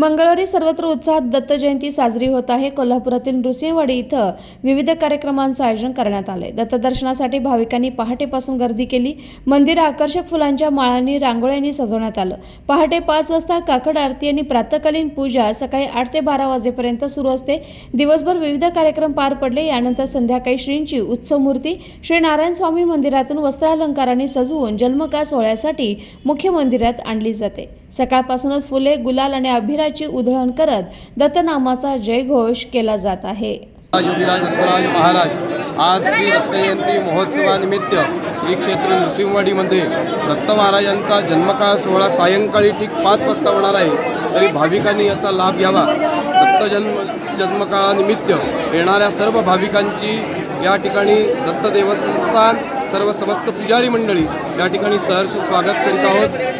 मंगळवारी सर्वत्र उत्साहात दत्त जयंती साजरी होत आहे. कोल्हापुरातील नृसिंहवाडी इथं विविध कार्यक्रमांचं आयोजन करण्यात आलंय. दत्तदर्शनासाठी भाविकांनी पहाटेपासून गर्दी केली. मंदिर आकर्षक फुलांच्या माळांनी रांगोळ्यांनी सजवण्यात आलं. पहाटे पाच वाजता काकड आरती आणि प्रातकालीन पूजा सकाळी आठ ते बारा वाजेपर्यंत सुरू असते. दिवसभर विविध कार्यक्रम पार पडले. यानंतर संध्याकाळी श्रींची उत्सव मूर्ती श्री नारायण स्वामी मंदिरातून वस्त्रालंकारांनी सजवून जन्मका सोहळ्यासाठी मुख्य मंदिरात आणली जाते. सकाळपासूनच फुले गुलाल आणि अभिराची उधळण करत दत्तनामाचा जयघोष केला जात आहे. योगीराज दत्तराज महाराज आज श्री दत्त जयंती महोत्सवानिमित्त श्री क्षेत्र नृसिंहवाडीमध्ये दत्त महाराजांचा जन्मकाळ सोहळा सायंकाळी ठीक पाच वाजता होणार आहे. तरी भाविकांनी याचा लाभ घ्यावा. दत्त जन्म जन्मकाळानिमित्त येणाऱ्या सर्व भाविकांची या ठिकाणी दत्त देवस्थान सर्व समस्त पुजारी मंडळी या ठिकाणी सहर्ष स्वागत करीत आहोत.